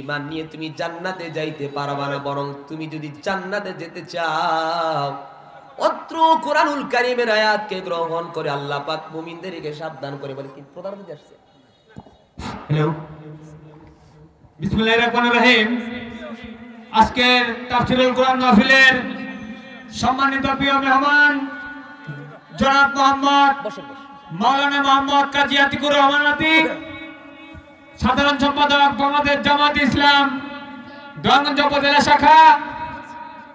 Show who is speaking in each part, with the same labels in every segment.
Speaker 1: ইমান নিয়ে তুমি জান্নাতে যাইতে পারবা না বরং তুমি যদি জান্নাতে যেতে চাও অত্র কোরআনুল কারিমের আয়াতকে গ্রহণ করে আল্লাহ পাক মুমিনদেরকে সাবধান করে বলে কি প্রধান আসছে।
Speaker 2: হ্যালো বিসমুল্লাহির রহমানির রহিম। আজকের তাফসীরুল কোরআন মাহফিলের সম্মানিত প্রিয় মেহমান জনাব মোহাম্মদ মাওলানা মোহাম্মদ কাজী আতিকুর রহমান আতিক সাধারণ সম্পাদক বাংলাদেশ জামাত ইসলাম দয়ানগঞ্জ উপজেলা শাখা,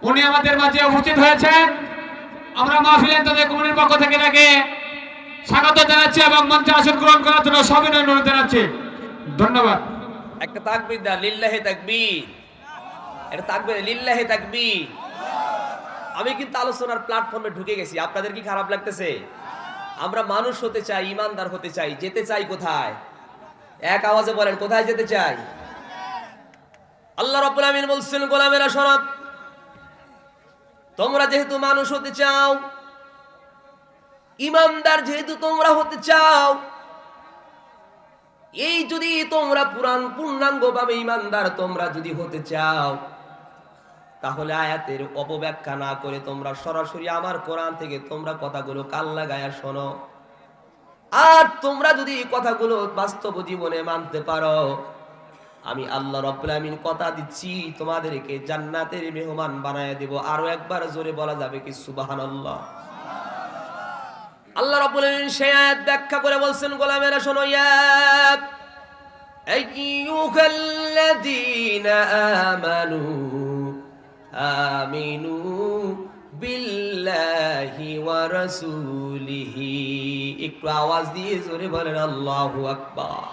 Speaker 2: উনি আমাদের মাঝে উপস্থিত হয়েছেন। আমরা মাহফিলে তাদের কমিটির পক্ষ থেকে তাকে স্বাগত জানাচ্ছি এবং মঞ্চে আসন গ্রহণ করার জন্য সবিনয় অনুরোধ জানাচ্ছি। ধন্যবাদ।
Speaker 1: একটা তাকবীর দা লিল্লাহে তাকবীর। একটা তাকবীর, লিল্লাহে তাকবীর। আমি কিন্তু আলোচনার প্ল্যাটফর্মে ঢুকে গেছি। আপনাদের কি খারাপ লাগতেছে? আমরা মানুষ হতে চাই, ইমানদার হতে চাই, যেতে চাই কোথায়? এক আওয়াজে বলেন, কোথায় যেতে চাই? আল্লাহ রাব্বুল আমিন বলছেন, গোলামেরা শোনো তোমরা যেহেতু মানুষ হতে চাও, ইমানদার যেহেতু তোমরা হতে চাও, এই যদি তোমরা পুরাণ পূর্ণাঙ্গ ভাবে ইমানদার তোমরা যদি হতে চাও, তাহলে আয়াতের অপব্যাখ্যা না করে তোমরা সরাসরি আমার কোরআন থেকে তোমরা কথাগুলো কাল লাগায়া শোনো। আর তোমরা যদি এই কথাগুলো বাস্তব জীবনে মানতে পারো, আমি আল্লাহ আমিন কথা দিচ্ছি, তোমাদেরকে জান্নাতের মেহমান বানায় দেব। আরও একবার জোরে বলা যাবে কি সুবহানাল্লাহ? আল্লাহ সেই আয়াত ব্যাখ্যা করে বলছেন, গোলামেরা শোনো, ইয়া আইয়ুহাল্লাযীনা আমানু, আমিনু বিল্লাহি ওয়া রাসূলিহি। একটু আওয়াজ দিয়ে জোরে বলেন, আল্লাহু আকবার।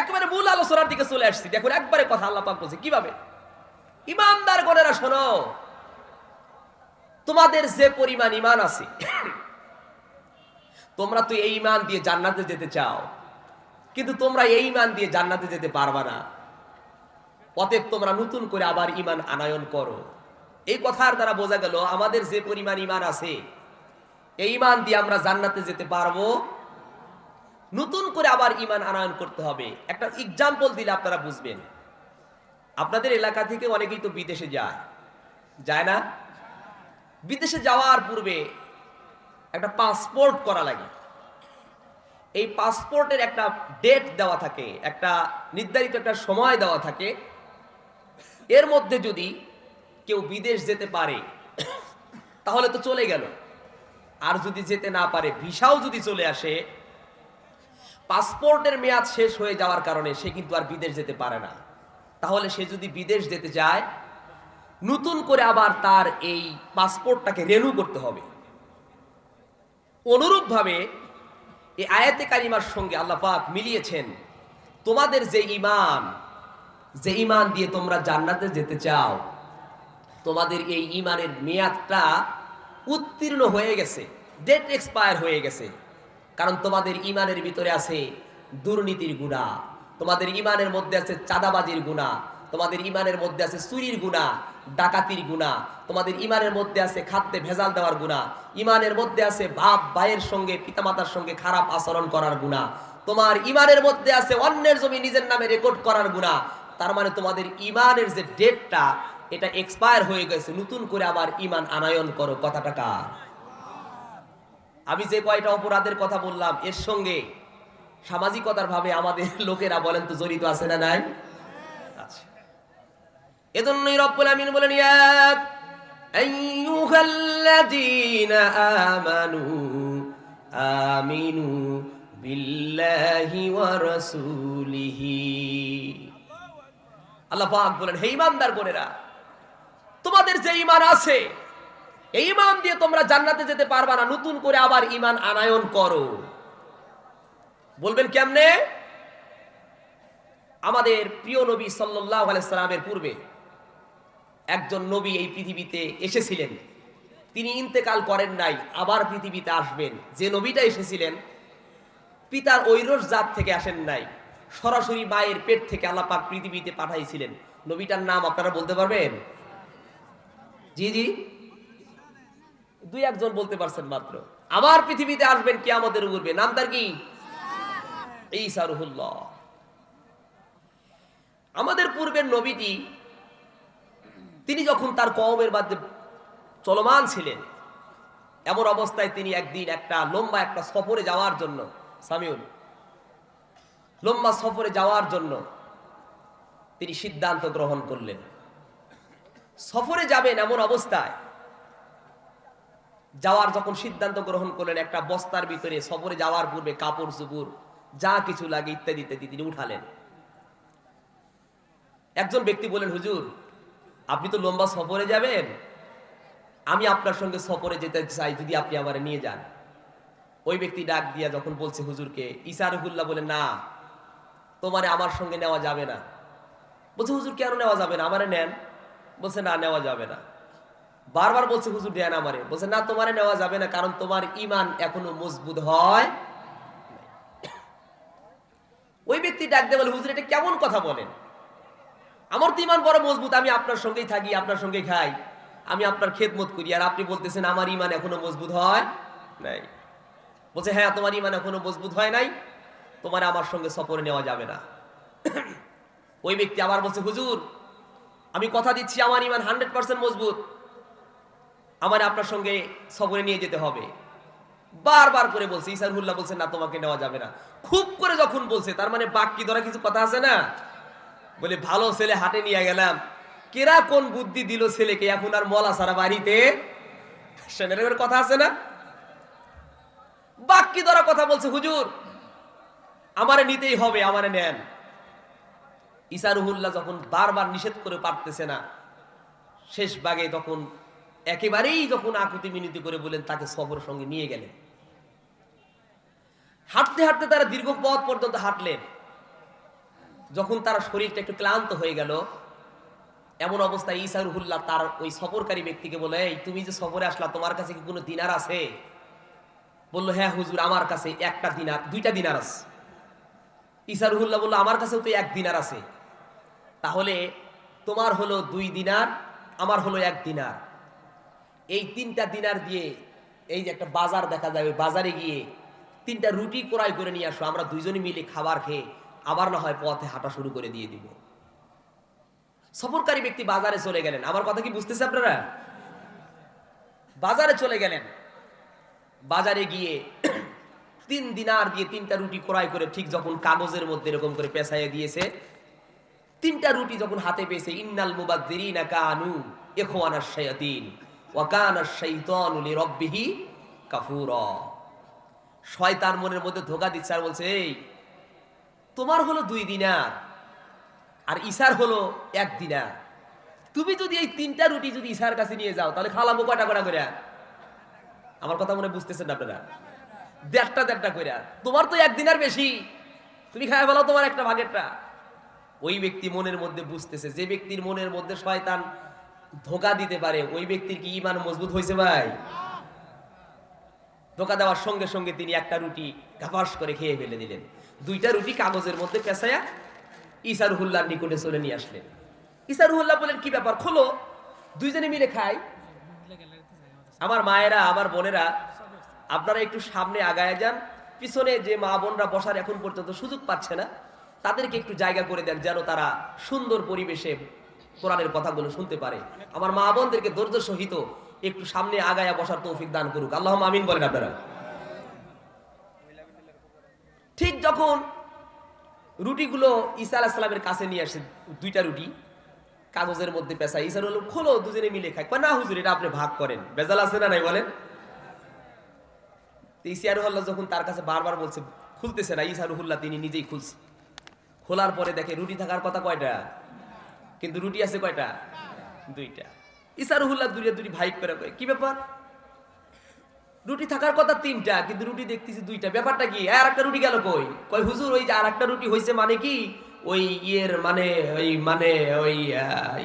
Speaker 1: একেবারে মূল আলোচনার দিকে চলে আসছি। দেখুন, একবারে কথা আল্লাহ পাক বলছে, কীভাবে? ইমানদার গণেরা শোনো, তোমাদের যে পরিমাণ ইমান আছে, তোমরা তো এই ইমান দিয়ে জান্নাতে যেতে চাও, কিন্তু তোমরা এই ইমান দিয়ে জান্নাতে যেতে পারবা না। অতএব তোমরা নতুন করে আবার ইমান আনায়ন করো। এই কথার দ্বারা বোঝা গেল, আমাদের যে পরিমাণ ইমান আছে, এই ইমান দিয়ে আমরা জান্নাতে যেতে পারব। নতুন করে আবার ইমান আনায়ন করতে হবে। একটা এক্সাম্পল দিলে আপনারা বুঝবেন। আপনাদের এলাকা থেকে অনেকেই তো বিদেশে যায়। যায় না? বিদেশে যাওয়ার পূর্বে একটা পাসপোর্ট করা লাগে। এই পাসপোর্টের একটা ডেট দেওয়া থাকে, একটা নির্ধারিত একটা সময় দেওয়া থাকে। এর মধ্যে যদি কেউ বিদেশ যেতে পারে, তাহলে তো চলে গেল। আর যদি যেতে না পারে, ভিসাও যদি চলে আসে, পাসপোর্টের মেয়াদ শেষ হয়ে যাওয়ার কারণে সে কিন্তু আর বিদেশ যেতে পারে না। তাহলে সে যদি বিদেশ যেতে চায়, নতুন করে আবার তার এই পাসপোর্টটাকে রেনু করতে হবে। অনুরূপভাবে এই আয়াতে কারিমার সঙ্গে আল্লাহ পাক মিলিয়েছেন, তোমাদের যে ইমান যে ইমান দিয়ে তোমরা জান্নাতে যেতে চাও তোমাদের এই ইমানের মেয়াদটা উত্তীর্ণ হয়ে গেছে ডেট এক্সপায়ার হয়ে গেছে। কারণ তোমাদের ইমানের ভিতরে আছে দুর্নীতির গুণা, তোমাদের ইমানের মধ্যে আছে চাঁদাবাজির গুণা, তোমাদের ইমানের মধ্যে আছে চুরির গুণা, ডাকাতির গুণা, তোমাদের ইমানের মধ্যে আছে খাদ্যে ভেজাল দেওয়ার গুণা ইমানের মধ্যে আছে বাপ ভাইয়ের সঙ্গে, পিতামাতার সঙ্গে খারাপ আচরণ করার গুণা, তোমার ইমানের মধ্যে আছে অন্যের জমি নিজের নামে রেকর্ড করার গুণা। তার মানে তোমাদের ইমানের যে ডেটটা এটা এক্সপায়ার হয়ে গেছে, নতুন করে আবার ইমান আনায়ন করো, কথাটা কার? আমি যে কয়টা অপরাধের কথা বললাম, এর সঙ্গে সামাজিকতার ভাবে আমাদের লোকেরা বলেন তো, জড়িত আছে না নাই? এজন্যই রব্বুল আমিন বলেন আমানু আমিনু বিল্লাহি ওয়া রাসূলিহি। আল্লাহ পাক বলেন, হে ইমানদার বোনেরা তোমাদের যে ইমান আছে, এই ইমান দিয়ে তোমরা জান্নাতে যেতে পারবা না, নতুন করে আবার ইমান আনায়ন করো। বলবেন কেমনে? আমাদের প্রিয় নবী আলাইসালামের পূর্বে একজন নবী এই পৃথিবীতে এসেছিলেন। তিনি ইন্তেকাল করেন নাই, আবার পৃথিবীতে আসবেন। যে নবীটা এসেছিলেন, পিতার ঐরস জাত থেকে আসেন নাই। সরাসরি মায়ের পেট থেকে আল্লাহ পাক পৃথিবীতে পাঠাইছিলেন। নবীটার নাম আপনারা বলতে পারবেন? জি জি। দুই একজন বলতে পারছেন মাত্র। আবার পৃথিবীতে আসবেন কে আমাদের উঠবে নাম তার কি আমাদের পূর্বের নবীটি, তিনি যখন তার কওমের মধ্যে চলমান ছিলেন, এমন অবস্থায় তিনি একদিন একটা লম্বা একটা সফরে যাওয়ার জন্য, সামিউল, লম্বা সফরে যাওয়ার জন্য তিনি সিদ্ধান্ত গ্রহণ করলেন। সফরে যাবেন এমন অবস্থায়। যাওয়ার যখন সিদ্ধান্ত গ্রহণ করলেন, একটা বস্তার ভিতরে সফরে যাওয়ার পূর্বে কাপড় চুপুর যা কিছু লাগে ইত্যাদি ইত্যাদি তিনি উঠালেন। একজন ব্যক্তি বলেন হুজুর, আপনি তো লম্বা সফরে যাবেন। আমি আপনার সঙ্গে সফরে যেতে চাই, যদি আপনি আমার নিয়ে যান। ওই ব্যক্তি ডাক দিয়া যখন বলছে, হুজুরকে ইসারহুল্লাহ বলে না, তোমারে আমার সঙ্গে নেওয়া যাবে না। বলছে, হুজুর, কেন নেওয়া যাবে না? আমারে নেন। বলছে, না, নেওয়া যাবে না। বারবার বলছে, হুজুর দেন আমারে বলছে, না, তোমারে নেওয়া যাবে না, কারণ তোমার ইমান এখনও মজবুত হয় ওই ব্যক্তি ডাক দিয়ে বলে, হুজুর, এটা কেমন কথা বলেন? আমার তো ইমান বড় মজবুত, আমি আপনার সঙ্গেই থাকি, আপনার সঙ্গে খাই, আমি আপনার খেদমত করি, আর আপনি বলতেছেন, আমার ইমান এখনও মজবুত হয় নাই। বলছে হ্যাঁ তোমার ইমান এখনও মজবুত হয় নাই, তোমার আমার সঙ্গে সফরে নেওয়া যাবে না। ওই ব্যক্তি আবার বলছে, হুজুর আমি কথা দিচ্ছি, আমার ইমান হান্ড্রেড পার্সেন্ট মজবুত। আমার আপনার সঙ্গে সফরে নিয়ে যেতে হবে। বারবার করে বলছে ইসারহুল্লাহ বলছে, না, তোমাকে নেওয়া যাবে না। খুব করে যখন বলছে, তার মানে বাক্যি ধরা কিছু কথা আছে না? বলে, ভালো ছেলে হাটে নিয়ে গেলাম। কেরা কোন বুদ্ধি দিল ছেলেকে? এখন আর মলা সারা বাড়িতে কথা আছে না? বাক্যি ধরা কথা বলছে, হুজুর। আমারে নিতেই হবে, আমারে নেন। ইসারুহুল্লাহ যখন বারবার নিষেধ করে পারতেছে না, শেষ বাগে তখন একেবারেই যখন আকুতি মিনতি করে বলেন তাকে সবর সঙ্গে নিয়ে গেলেন। হাঁটতে হাঁটতে তারা দীর্ঘ পথ পর্যন্ত হাঁটলেন। যখন তার শরীরটা একটু ক্লান্ত হয়ে গেল, এমন অবস্থায় ইসারুহুল্লাহ তার ওই সফরকারী ব্যক্তিকে বলে, এই, তুমি যে সফরে আসলা, তোমার কাছে কি কোনো দিনার আছে? বলল হ্যাঁ হুজুর, আমার কাছে একটা দিনার, দুইটা দিনার আছে। ইসারুহুল্লাহ বলল, আমার কাছেও তো এক দিনার আছে। তাহলে তোমার হলো দুই দিনার, আমার হলো এক দিনার। এই তিনটা দিনার দিয়ে এই যে একটা বাজার দেখা যাবে বাজারে গিয়ে তিনটা রুটি ক্রয় করে নিয়ে আসো, আমরা দুইজনে মিলে খাবার খেয়ে আবার না হয় পথে হাঁটা শুরু করে দিয়ে দিব। সফরকারী ব্যক্তি বাজারে চলে গেলেন। আমার কথা কি বুঝতেছে আপনারা? বাজারে চলে গেলেন। বাজারে গিয়ে তিন দিনার দিয়ে তিনটা রুটি ক্রয় করে ঠিক যখন কাগজের মধ্যে এরকম করে পেঁচাইয়ে দিয়েছে তিনটা রুটি যখন হাতে পেয়েছে, ইন্নাল মুবাদ্দিরিনা কানু ইখওয়ানাশ শায়াতিন ওয়া কানা শাইতানু লিরাব্বিহি কাফুরা। শয়তান মনের মধ্যে ধোকা দিচ্ছে আর বলছে, এই, তোমার হলো দুই দিনার আর ইসার হলো এক দিনার। তুমি যদি এই তিনটা রুটি যদি ইসার কাছে নিয়ে যাও, তাহলে খালাবো কয়টা কটা করে আমার কথা মনে বুঝতেছেন আপনারা? দেড়টা দেড়টা করে তোমার তো একদিনের বেশি। তুমি খায় বলো তোমার একটা ভাগেরটা। ওই ব্যক্তি মনের মধ্যে বুঝতেছে, যে ব্যক্তির মনের মধ্যে শয়তান ধোকা দিতে পারে, ওই ব্যক্তির কি ইমান মজবুত হয়েছে ভাই? ধোকা দেওয়ার সঙ্গে সঙ্গে তিনি একটা রুটি ঘাপাস করে খেয়ে ফেলে দিলেন। দুইটা রুটি কাগজের মধ্যে পেঁচায়া ইসারুহুল্লাহর নিকটে চলে নিয়ে আসলেন। ইসারুহুল্লাহ বলেন, কি ব্যাপার? খোলো, দুইজনে মিলে খাই। আমার মায়েরা, আমার বোনেরা, আপনারা একটু সামনে আগায় যান। পিছনে যে মা বোনরা বসার এখন পর্যন্ত সুযোগ পাচ্ছে না। তাদেরকে একটু জায়গা করে দেন যেন তারা সুন্দর পরিবেশে কোরআনের কথাগুলো শুনতে পারে। আমার মা বোনদেরকে ধৈর্য সহিত একটু সামনে আগায়া বসার তৌফিক দান করুক। আল্লাহ আমিন বলেন আপনারা। ঠিক যখন রুটিগুলো ঈসা আলাহ সালামের কাছে নিয়ে আসে, দুইটা রুটি, কাগজের মধ্যে পেশা ঈসার হলো খোলো, দুজনে মিলে খায় না হুজুর, এটা আপনি ভাগ করেন। বেজাল আছে না নাই বলেন? ইসিয়ারুল্লাহ যখন তার কাছে বারবার বলছে, খুলতেছে না। ইসারুহুল্লাহ তিনি নিজেই খুলছে। খোলার পরে দেখে রুটি থাকার কথা কয়টা? কিন্তু রুটি আছে কয়টা? দুইটা। ইসারুহুল্লাহ দুইটা দুটি ভাই করে কয়, কি ব্যাপার? রুটি থাকার কথা তিনটা, কিন্তু রুটি দেখতেছি দুইটা। ব্যাপারটা কি? আর একটা রুটি গেল কই? কই হুজুর, ওই যে আর একটা রুটি হয়েছে মানে কি? ওই ইয়ের মানে ওই মানে ওই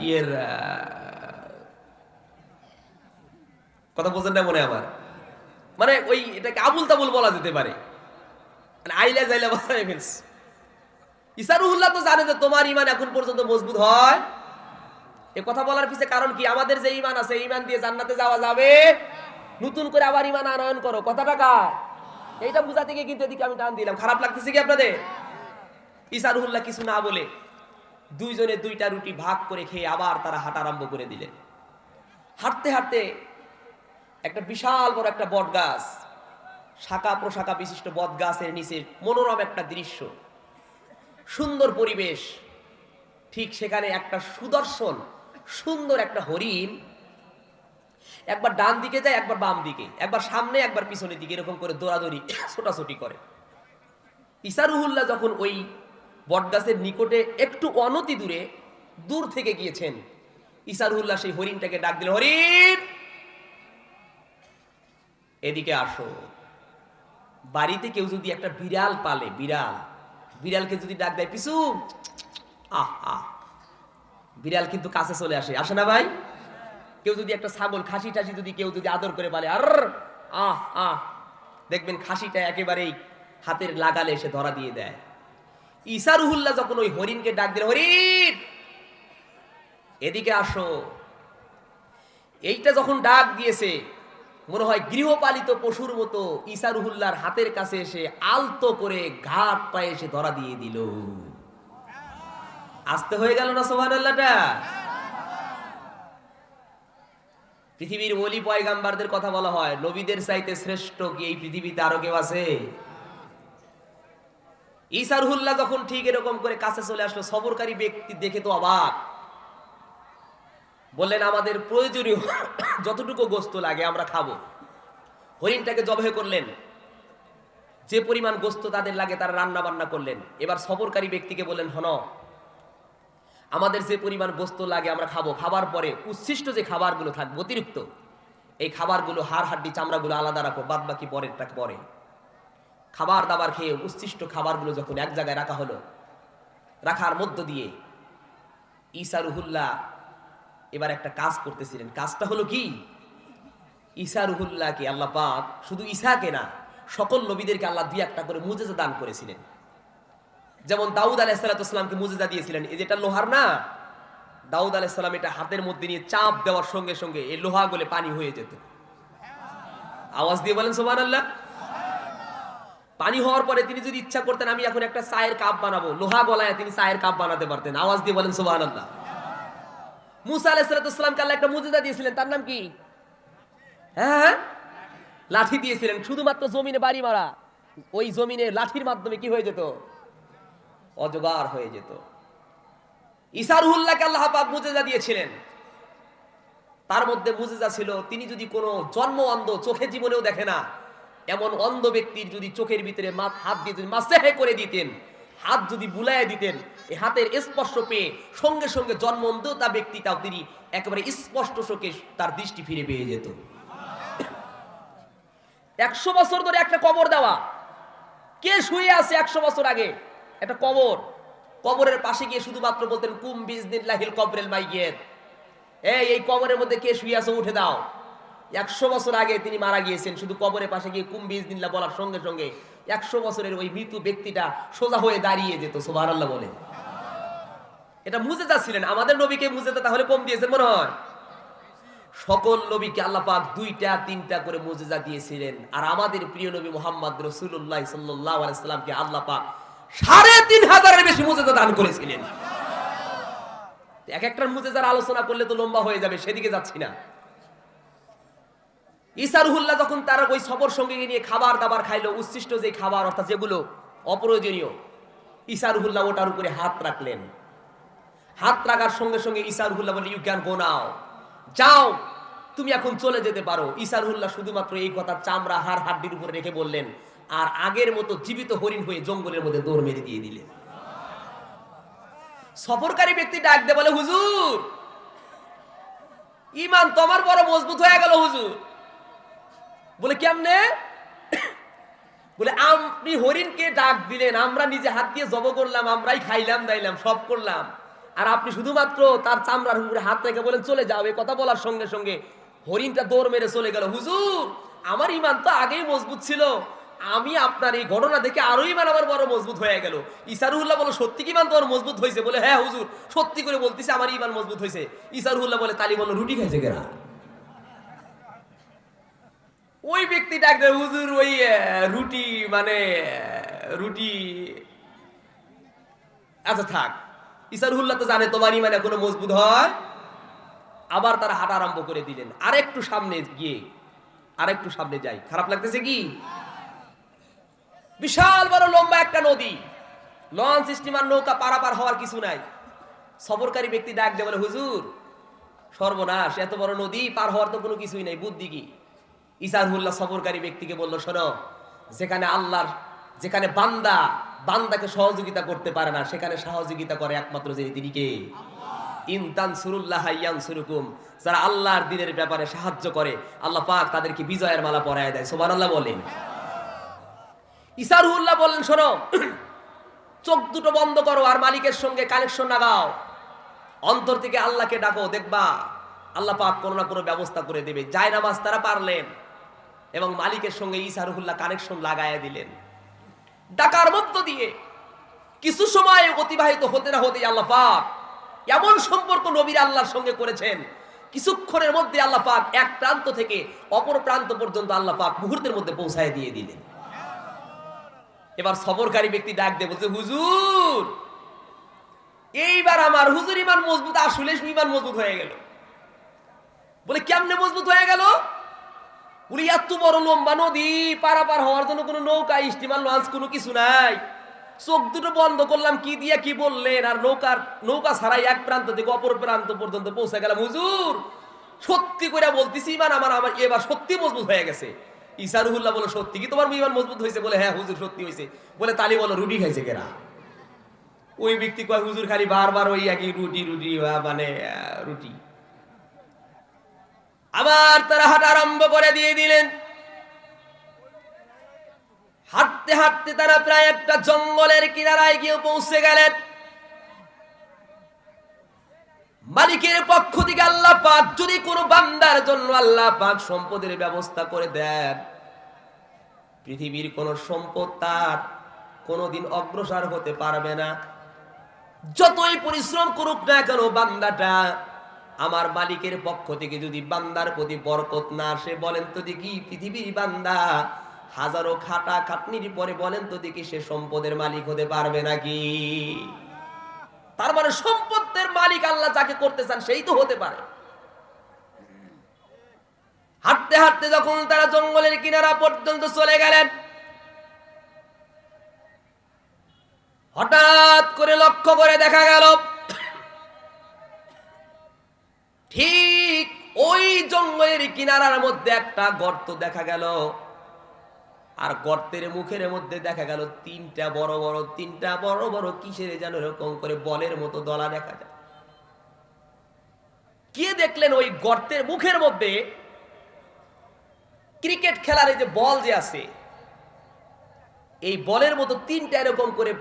Speaker 1: ইয়ের কথা বোঝেন না মনে আমার? মানে ওই এটাকে আবুল তাবুল বলা যেতে পারে। মানে আইলা যাইলা বলা ফেলছে ইসারুহুল্লাহ তো জানে যে তোমার ইমান এখন পর্যন্ত মজবুত হয়। এ কথা বলার পিছে কারণ কি? আমাদের যে ইমান আছে ইমান দিয়ে জান্নাতে যাওয়া যাবে। নতুন করে আবার ইমান আনয়ন করো। কথাটা কার? এইটা বুঝাতে গিয়ে কিন্তু এদিকে আমি টান দিলাম। খারাপ লাগতেছে কি আপনাদের? ইসারুহুল্লাহ কিছু না বলে দুইজনে দুইটা রুটি ভাগ করে খেয়ে আবার তারা হাঁটা আরম্ভ করে দিলেন হাঁটতে হাঁটতে একটা বিশাল বড় একটা বট গাছ শাখা প্রশাখা বিশিষ্ট বট গাছের নিচে মনোরম একটা দৃশ্য। সুন্দর পরিবেশ। ঠিক সেখানে একটা সুদর্শন, সুন্দর একটা হরিণ। একবার ডান দিকে যায়, একবার বাম দিকে। একবার সামনে, একবার পিছনের দিকে, এরকম করে দৌড়াদৌড়ি, ছোটাছুটি করে। ইসারুহুল্লাহ যখন ওই বটগাছের নিকটে একটু অনতি দূরে, দূর থেকে গিয়েছেন, ইসারুহুল্লাহ সেই হরিণটাকে ডাক দিল, হরিণ! এদিকে আসো। বাড়িতে কেউ যদি একটা বিড়াল পালে, বিড়াল বিড়ালকে যদি ডাক দেয় পিছু আহ, বিড়াল কিন্তু কাছে চলে আসে। আসে না ভাই? কেউ যদি একটা ছাগল, খাসি টাসি যদি কেউ যদি আদর করে বলে আর আহ আহ, দেখবেন খাসিটা একেবারেই হাতের লাগালে এসে ধরা দিয়ে দেয়। ইসারুহুল্লাহ যখন ওই হরিণকে ডাক দিল, হরিণ, এদিকে আসো। এইটা যখন ডাক দিয়েছে মনে হয় গৃহপালিত পশুর মতো ইসারুহুল্লাহর হাতের কাছে এসে আলতো করে ঘাট পায়ে এসে ধরা দিয়ে দিল। আসতে হয়ে গেল না সোহান পৃথিবীর ওলি পয়গাম্বারদের কথা বলা হয়, নবীদের চাইতে শ্রেষ্ঠ কি এই পৃথিবীতে আরও কেউ আছে? ইসারহুল্লাহ যখন ঠিক এরকম করে কাছে চলে আসলো, সবরকারী ব্যক্তি দেখে তো অবাক। বললেন, আমাদের প্রয়োজনীয় যতটুকু গোস্ত লাগে আমরা খাব। হরিণটাকে জবাই করলেন। যে পরিমাণ গোস্ত তাদের লাগে তারা রান্না বান্না করলেন। এবার সফরকারী ব্যক্তিকে বললেন, হন, আমাদের যে পরিমাণ গোস্ত লাগে আমরা খাব। খাবার পরে উচ্ছিষ্ট যে খাবারগুলো থাকবে, অতিরিক্ত, এই খাবারগুলো, হাড়, হাড্ডি, চামড়াগুলো আলাদা রাখো বাদ বাকি পরেরটা পরে। খাবার দাবার খেয়ে উচ্ছিষ্ট খাবারগুলো যখন এক জায়গায় রাখা হলো, রাখার মধ্য দিয়ে ঈসা রুহুল্লাহ এবার একটা কাজ করতেছিলেন। কাজটা হলো কি? ঈসা রুহুল্লাহকে আল্লাহ পাক শুধু ঈসাকে না, সকল নবীদেরকে আল্লাহ দুই একটা করে মুজেজা দান করেছিলেন। যেমন দাউদ আলাইসালাতামকে মুজেজা দিয়েছিলেন। এই যেটা লোহার না? দাউদ আলাইসালাম এটা হাতের মধ্যে নিয়ে চাপ দেওয়ার সঙ্গে সঙ্গে এই লোহা গলে পানি হয়ে যেত। আওয়াজ দিয়ে বলেন সোমান আল্লাহ পানি হওয়ার পরে তিনি যদি ইচ্ছা করতেন, আমি এখন একটা চায়ের কাপ বানাবো। লোহা গলায় তিনি চায়ের কাপ বানাতে পারতেন। আওয়াজ দিয়ে বলেন সোমান আল্লাহ মুসা আলাইসালাতামকে আল্লাহ একটা মুজেজা দিয়েছিলেন, তার নাম কি? হ্যাঁ লাঠি দিয়েছিলেন, শুধুমাত্র জমিনে বাড়ি মারা, ওই জমিনে লাঠির মাধ্যমে কি হয়ে যেত? অজগার হয়ে যেত। ইসারুল্লাহকে আল্লাহ পাক মুজেজা দিয়েছিলেন। তার মধ্যে মুজেজা ছিল, তিনি যদি কোনো জন্ম অন্ধ চোখে জীবনেও দেখে না, এমন অন্ধ ব্যক্তির যদি চোখের ভিতরে হাত দিয়ে যদি মাসেহে করে দিতেন হাত যদি বুলাইয়া দিতেন এই হাতের স্পর্শ পেয়ে সঙ্গে সঙ্গে জন্ম অন্ধ তা ব্যক্তিটাও তিনি একেবারে স্পষ্ট চোখে তার দৃষ্টি ফিরে পেয়ে যেত। একশো বছর ধরে একটা কবর দেওয়া। কে শুয়ে আছে একশো বছর আগে? একটা কবর। কবরের পাশে গিয়ে শুধুমাত্র বলতেন, কুম বিজ বিজনিল্লাহিল কবরেল মাইয়ের এই এই কবরের মধ্যে কে শুয়ে আছে উঠে দাও। একশো বছর আগে তিনি মারা গিয়েছেন, শুধু কবরের পাশে গিয়ে কুম বিজনিল্লাহ বলার সঙ্গে সঙ্গে একশো বছরের ওই মৃত্যু ব্যক্তিটা সোজা হয়ে দাঁড়িয়ে যেত সোভার আল্লাহ বলে। এটা মুজেজা ছিলেন, আমাদের নবীকে মুজেজা তাহলে কম দিয়েছেন মনে হয়? সকল নবীকে আল্লাহ পাক দুইটা, তিনটা করে মুজেজা দিয়েছিলেন। আর আমাদের প্রিয় নবী মোহাম্মদ রসুল্লাহ সাল্লাহ আলাইসাল্লামকে আল্লাহ পাক সাড়ে তিন হাজারের বেশি মুজেজা দান করেছিলেন। এক একটার মুজেজার আলোচনা করলে তো লম্বা হয়ে যাবে, সেদিকে যাচ্ছি না। ইসারুহুল্লাহ যখন তারা ওই সফর সঙ্গে নিয়ে খাবার দাবার খাইলো, উচ্ছিষ্ট যে খাবার, অর্থাৎ যেগুলো অপ্রয়োজনীয় ইসারুহুল্লাহ ওটার উপরে হাত রাখলেন। হাত রাখার সঙ্গে সঙ্গে ইসারুহুল্লাহ বলে ইউ ক্যান গো নাও যাও, তুমি এখন চলে যেতে পারো। ইসারুল্লাহ শুধুমাত্র এই কথা চামড়া, হাড়, হাড্ডির উপরে রেখে বললেন, আর আগের মতো জীবিত হরিণ হয়ে জঙ্গলের মধ্যে দৌড় মেরে দিয়ে দিলেন। সফরকারী ব্যক্তি ডাক দে বলে, হুজুর ইমান তোমার বড় মজবুত হয়ে গেল, হুজুর। বলে, কেমনে? বলে, আপনি হরিণকে ডাক দিলেন, আমরা নিজে হাত দিয়ে জব করলাম, আমরাই খাইলাম, দাইলাম, সব করলাম। আর আপনি শুধুমাত্র তার চামড়ার উপরে হাত রেখে বলেন, চলে যাও। এই কথা বলার সঙ্গে সঙ্গে হরিণটা দৌড় মেরে চলে গেল। হুজুর, আমার ইমান তো আগেই মজবুত ছিল। আমি আপনার এই ঘটনা দেখে আরও ইমান আমার বড় মজবুত হয়ে গেল। ইসারুল্লাহ বলো, সত্যি কি ইমান তোমার মজবুত হয়েছে? বলে হ্যাঁ হুজুর, সত্যি করে বলতেছে, আমার ইমান মজবুত হয়েছে। ইসারুল্লাহ বলে, তালি বলো, রুটি খাইছে কেনা ওই ব্যক্তিটা ডাক দেয় হুজুর ওই রুটি মানে রুটি। আচ্ছা থাক ইসারুল্লাহ তো জানে তোমার ইমান এখনও মজবুত হয়। আবার তারা হাঁটা আরম্ভ করে দিলেন। আর একটু সামনে গিয়ে আর একটু সামনে যাই। খারাপ লাগতেছে কি? বিশাল বড় লম্বা একটা নদী। লঞ্চ স্টিমার নৌকা পারাপার হওয়ার কিছু নাই। সফরকারী ব্যক্তি ডাক দেয় বলে, হুজুর, সর্বনাশ, এত বড় নদী পার হওয়ার তো কোনো কিছুই নাই, বুদ্ধি কি? ইসারহুল্লাহ সফরকারী ব্যক্তিকে বলল, শোনো, যেখানে আল্লাহর, যেখানে বান্দা, বান্দাকে সহযোগিতা করতে পারে না, সেখানে সহযোগিতা করে একমাত্র যিনি, তিনি কে? ইনতান সুরুল্লাহ ইয়ান সুরুকুম, যারা আল্লাহর দিনের ব্যাপারে সাহায্য করে, আল্লাহ পাক তাদেরকে বিজয়ের মালা পরায় দেয়। সোমান আল্লাহ বলেন। ইসারুল্লাহ বললেন, শোনো, চোখ দুটো বন্ধ করো আর মালিকের সঙ্গে কানেকশন লাগাও। অন্তর থেকে আল্লাহকে ডাকো, দেখবা আল্লাহ পাক কোনো না কোনো ব্যবস্থা করে দেবে। যায় নামাজ তারা পারলেন এবং মালিকের সঙ্গে ইসারুল্লাহ কানেকশন লাগায় দিলেন। ডাকার মধ্য দিয়ে কিছু সময় অতিবাহিত হতে না হতে আল্লাহ পাক এমন সম্পর্ক নবীর আল্লাহর সঙ্গে করেছেন, কিছুক্ষণের মধ্যে আল্লাহ পাক এক প্রান্ত থেকে অপর প্রান্ত পর্যন্ত আল্লাহ পাক মুহূর্তের মধ্যে পৌঁছায় দিয়ে দিলেন। এবার সবরকারী ব্যক্তি ডাক দিয়ে বলছে, হুজুর, এইবার আমার হুজুর ইমান মজবুত আসলে ইমান মজবুত হয়ে গেল। বলে, কেমনে মজবুত হয়ে গেল? বলি এত বড় লম্বা নদী, পারাপার হওয়ার জন্য কোনো নৌকা স্টিমার লঞ্চ কোনো কিছু নাই। চোখ দুটো বন্ধ করলাম, কি দিয়া কি বললেন? আর নৌকার, নৌকা ছাড়াই এক প্রান্ত থেকে অপর প্রান্ত পর্যন্ত পৌঁছে গেলাম। হুজুর, সত্যি করে বলতেছি, ইমান আমার আমার এবার সত্যি মজবুত হয়ে গেছে। ইসারুহুল্লাহ বলে, সত্যি কি তোমার ইমান মজবুত হয়েছে? বলে হ্যাঁ হুজুর, সত্যি হয়েছে। বলে, তালি বলো, রুটি খাইছে কেরা? ওই ব্যক্তি কয়, হুজুর, খালি বারবার ওই একই রুটি রুটি মানে রুটি। আবার তারা হাঁটা আরম্ভ করে দিয়ে দিলেন। হাঁটতে হাঁটতে তারা প্রায় একটা জঙ্গলের কিনারায় গিয়ে পৌঁছে গেলেন। মালিকের পক্ষ থেকে আল্লাহ পাক যদি কোনো বান্দার জন্য আল্লাহ পাক সম্পদের ব্যবস্থা করে দেন, পৃথিবীর কোন সম্পদ তার কোনোদিন অগ্রসর হতে পারবে না। যতই পরিশ্রম করুক না কেন বান্দাটা আমার মালিকের পক্ষ থেকে যদি বান্দার প্রতি বরকত না আসে, বলেন তো দেখি পৃথিবীর বান্দা। হাজারো খাটা খাটনির পরে বলেন তো দেখি সে সম্পদের মালিক হতে পারবে নাকি? তার মানে সম্পদের মালিক আল্লাহ যাকে করতে চান সেই তো হতে পারে। হাঁটতে হাঁটতে যখন তারা জঙ্গলের কিনারা পর্যন্ত চলে গেলেন, হঠাৎ করে লক্ষ্য করে দেখা গেল ঠিক ওই জঙ্গলের কিনারার মধ্যে একটা গর্ত দেখা গেল। আর গর্তের মুখের মধ্যে দেখা গেল তিনটা বড় বড়, তিনটা বড় বড় কিসের যেন এরকম করে বলের মতো দলা দেখা যায়। কে দেখলেন ওই গর্তের মুখের মধ্যে ক্রিকেট খেলার এই যে বল যে আছে, এই বলের মতো তিনটা এরকম করে,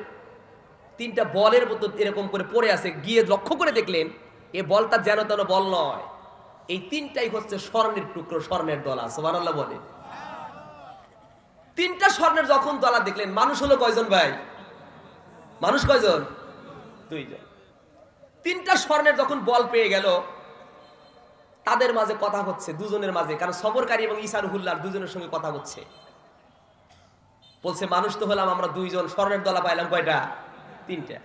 Speaker 1: তিনটা বলের মতো এরকম করে পড়ে আছে, গিয়ে লক্ষ্য করে দেখলেন এ বলটা যেন তেন বল নয়। এই তিনটাই হচ্ছে স্বর্ণের টুকরো, স্বর্ণের দলা সোমানাল্লাহ বলে তিনটা স্বর্ণের যখন দলা দেখলেন, মানুষ হলো কয়জন ভাই? মানুষ কয়জন? দুইজন। তিনটা স্বর্ণের যখন বল পেয়ে গেল, তাদের মাঝে কথা হচ্ছে, দুজনের মাঝে, কারণ সবরকারী এবং ইসারুহুল্লার দুজনের সঙ্গে কথা হচ্ছে। বলছে, মানুষ তো হলাম আমরা দুইজন, স্বর্ণের দলা পাইলাম কয়টা? তিনটা।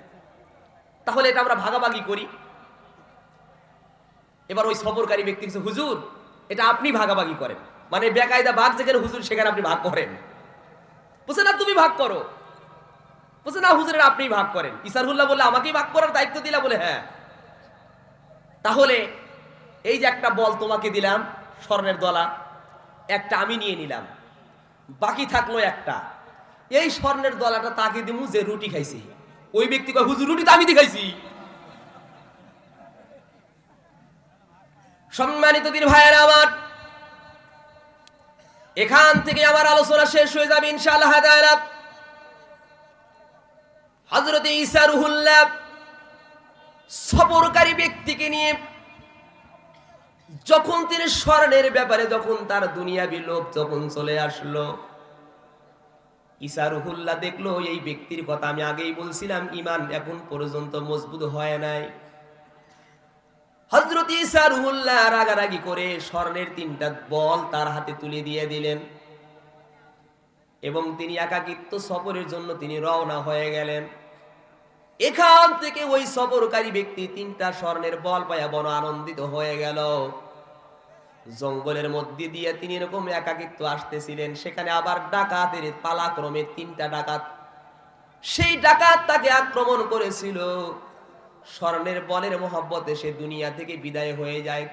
Speaker 1: তাহলে এটা আমরা ভাগাভাগি করি। এবার ওই সবরকারী ব্যক্তি কিছু হুজুর, এটা আপনি ভাগাভাগি করেন। মানে বেকায়দা ভাগ যেখানে হুজুর, সেখানে আপনি ভাগ করেন। বুঝছে না, তুমি ভাগ করো। বুঝছে না, হুজুরের আপনি ভাগ করেন। ইসারহুল্লাহ বলে আমাকেই ভাগ করার দায়িত্ব দিলা? বলে হ্যাঁ। তাহলে এই যে একটা বল তোমাকে দিলাম, স্বর্ণের দলা, একটা আমি নিয়ে নিলাম, বাকি থাকল একটা। এই স্বর্ণের দলাটা তাকে দিমু যে রুটি খাইছি। ওই ব্যক্তি কয়, হুজুর, রুটি তো আমি দিয়ে সম্মানিত দিন ভাইয়েরা আমার, এখান থেকে আমার আলোচনা শেষ হয়ে যাবে ইনশাআল্লাহ তাআলা। হযরত ঈসা রুহুল্লাহ সবরকারী ব্যক্তিকে নিয়ে যখন তিনি স্বর্ণের ব্যাপারে যখন তার দুনিয়াবি লোভ যখন চলে আসলো, ঈসা রুহুল্লাহ দেখল, এই ব্যক্তির কথা আমি আগেই বলছিলাম ইমান এখন পর্যন্ত মজবুত হয় নাই। হজরত ঈসা রুহুল্লাহ রাগারাগি করে স্বর্ণের তিনটা বল তার হাতে তুলে দিয়ে দিলেন। এবং তিনি একাকিত্ব সফরের জন্য তিনি রওনা হয়ে গেলেন। এখান থেকে ওই সফরকারী ব্যক্তি তিনটা স্বর্ণের বল পায়া বন আনন্দিত হয়ে গেল। জঙ্গলের মধ্যে দিয়ে তিনি এরকম একাকিত্ব আসতেছিলেন, সেখানে আবার ডাকাতের পালাক্রমে তিনটা ডাকাত। সেই ডাকাত তাকে আক্রমণ করেছিল। স্বর্ণের বলের মহব্বতে সে দুনিয়া থেকে বিদায় হয়ে যায়।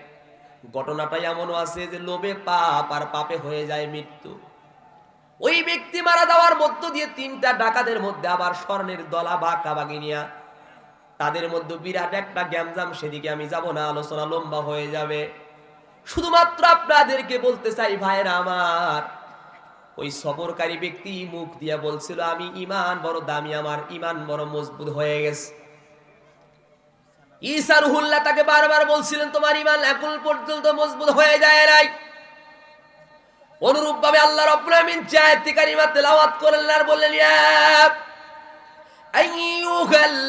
Speaker 1: ঘটনাটা এমনও আছে যে লোভে পাপ আর পাপে হয়ে যায় মৃত্যু। ওই ব্যক্তি মারা যাওয়ার মধ্য দিয়ে তিনটা ডাকাতের মধ্যে আবার স্বর্ণের দলা বাঁকা বাগিনিয়া তাদের মধ্যে বিরাট একটা গ্যামজাম সেদিকে আমি যাব না, আলোচনা লম্বা হয়ে যাবে। শুধুমাত্র আপনাদেরকে বলতে চাই ভাইরা আমার, ওই সফরকারী ব্যক্তি মুখ দিয়া বলছিল, আমি ইমান বড় দামি, আমার ইমান বড় মজবুত হয়ে গেছে। ঈসা রুহুল্লাহ তাকে বারবার বলছিলেন, তোমার ইমান এখন পর্যন্ত মজবুত হয়ে যায় নাই। অনুরূপ ভাবে আল্লাহ রব্বুল আমিন জায়াতি কারিমা তেলাওয়াত করলেন আর বললেন, ইয়া আইয়ুহাল্লাযীনা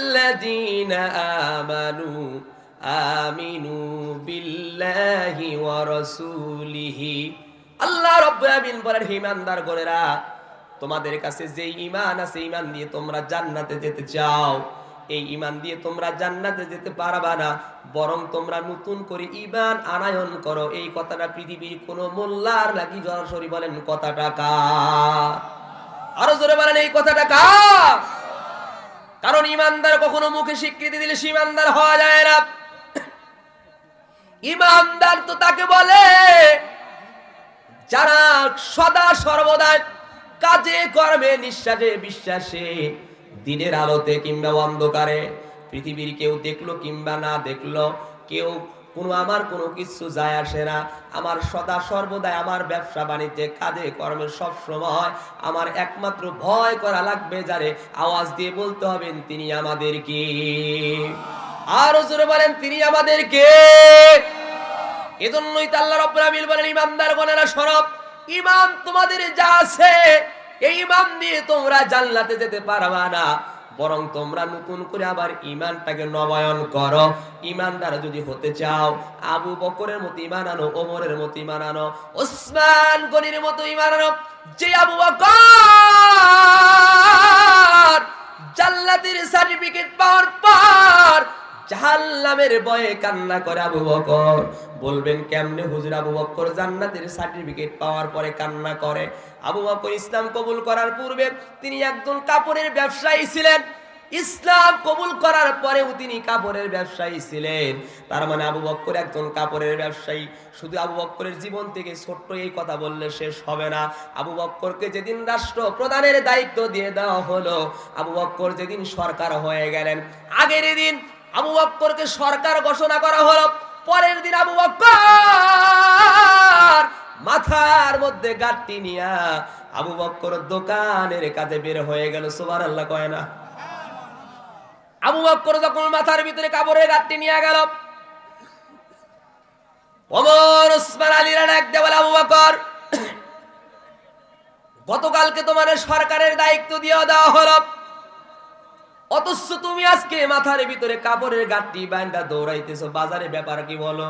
Speaker 1: আমানু আমিনু বিল্লাহি ওয়া রাসূলিহি। আল্লাহ রব্বুল আমিন বলেন, হে ইমানদার গোরেরা তোমাদের কাছে যে ঈমান আছে ঈমান দিয়ে তোমরা জান্নাতে যেতে চাও। এই ঈমান দিয়ে তোমরা জান্নাতে যেতে পারবা না। বরং তোমরা নতুন করে ইমান আনায়ন করো। এই কথাটা পৃথিবীর কোন মোল্লার লাগি জনসরি বলেন, কথাটা কার? আরও জোরে বলেন, এই কথাটা কার? কারণ ইমানদার কখনো মুখে স্বীকৃতি দিলে সে ইমানদার হওয়া যায় না। ইমানদার তো তাকে বলে, যারা সদা সর্বদা কাজে, কর্মে নিঃশ্বাসে বিশ্বাসে দিনের আলোতে কিংবা অন্ধকারে পৃথিবীর কেউ দেখল কিংবা না দেখল, কেউ কোনো আমার কোনো কিছু যায় আসে না। আমার সদা সর্বদাই আমার ব্যবসা বাণিজ্যে কাজে কর্মে সব সময় আমার একমাত্র ভয় করা লাগবে যারে আওয়াজ দিয়ে বলতে হবেন তিনি আমাদের কি? আরও জোরে বলেন, তিনি আমাদের কে? এজন্যই তো আল্লাহ বলেন, ইমানদার গণেরা সরব, ইমান তোমাদের যা আছে এই ইমান দিয়ে তোমরা জান্নাতে যেতে পারবা না। বরং তোমরা নতুন করে আবার ইমানটাকে নবায়ন করো। ইমান ইমানদার যদি হতে চাও, আবু বকরের মতো ইমান আনো, ওমরের মতো ইমান আনো, ওসমান গনির মতো ইমান আনো, যে আবু বকর জান্নাতের সার্টিফিকেট পাওয়ার পর জাহান্নামের ভয়ে কান্না করে আবু বকর। বলবেন, কেমনে হুজুর আবু বকর জান্নাতের সার্টিফিকেট পাওয়ার পরে কান্না করে? আবু বকর ইসলাম কবুল করার পূর্বে তিনি একজন কাপড়ের ব্যবসায়ী ছিলেন। ইসলাম কবুল করার পরেও তিনি কাপড়ের ব্যবসায়ী ছিলেন। তার মানে আবু বক্কর একজন কাপড়ের ব্যবসায়ী। শুধু আবু বক্করের জীবন থেকে ছোট্ট এই কথা বললে শেষ হবে না। আবু বক্করকে যেদিন রাষ্ট্র প্রধানের দায়িত্ব দিয়ে দেওয়া হলো, আবু বক্কর যেদিন সরকার হয়ে গেলেন, আগের দিন আবু বক্করকে সরকার ঘোষণা করা হলো, পরের দিন আবু বক্কর মাথার মধ্যে গাঁটটি নিয়া আবু বক্কর দোকানের কাজে বের হয়ে গেল সুবার আল্লাহ কয় না। আবু বক্কর যখন মাথার ভিতরে কাপড়ের গাঁটটি নিয়ে গেল, ওমর ওসমান আলীরা ডাক দিয়ে বলে আবু বকর গতকালকে তোমার সরকারের দায়িত্ব দিয়ে দেওয়া হলো। অথচ তুমি আজকে মাথার ভিতরে কাপড়ের গাঁটটি বান্দা দৌড়াইতেছো। বাজারে ব্যাপার কি বলো?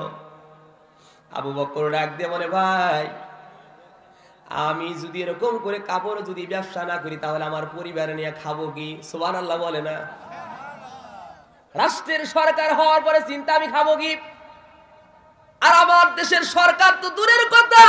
Speaker 1: আবু বক্কর ডাক দিয়ে বলে, ভাই, আমি যদি এরকম করে কাপড় যদি ব্যবসা না করি, তাহলে আমার পরিবার নিয়ে খাব কি? সোবান আল্লাহ বলে না। রাষ্ট্রের সরকার হওয়ার পরে চিন্তা, আমি খাব কি? আর আমার দেশের সরকার তো দূরের কথা।